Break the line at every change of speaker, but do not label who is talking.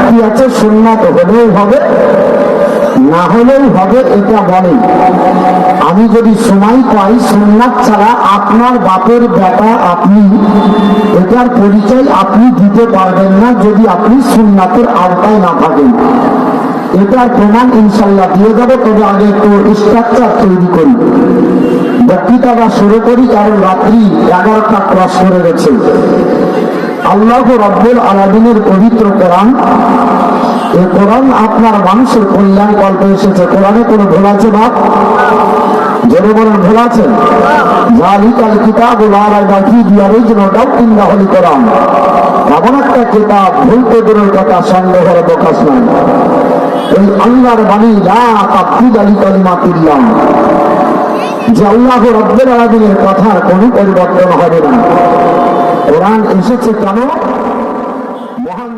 কি আছে, সুন্নাত হলেও হবে, না হলেও হবে এটা বলেন আমি যদি সময় পাই, সুন্নাত ছাড়া আপনার বাপের বেটা আপনি, এটার পরিচয় আপনি দিতে পারবেন না যদি আপনি সুন্নাতের আওতায় না থাকেন। এটার প্রমাণ ইনশাল্লাহ দিয়ে যাবে তবে আগে একটু স্ট্রাকচার তৈরি করি। বক্তৃতাটা শুরু করি, কারণ রাত্রি এগারোটা ক্রস করে গেছে। আল্লাহ রব্বুল আলাদিনের পবিত্র কোরআন। এই কোরআন আপনার মানুষের কল্যাণ কল্পে এসেছে। কোরআনে কোনো ভুল আছে বাপ? জোরে বলেন, ভুল আছে? জালিকাল জন্য একটা কথা এই আলাদিনের কথার কোনো পরিবর্তন হবে না। কোরআন এসেছে কেন? মহান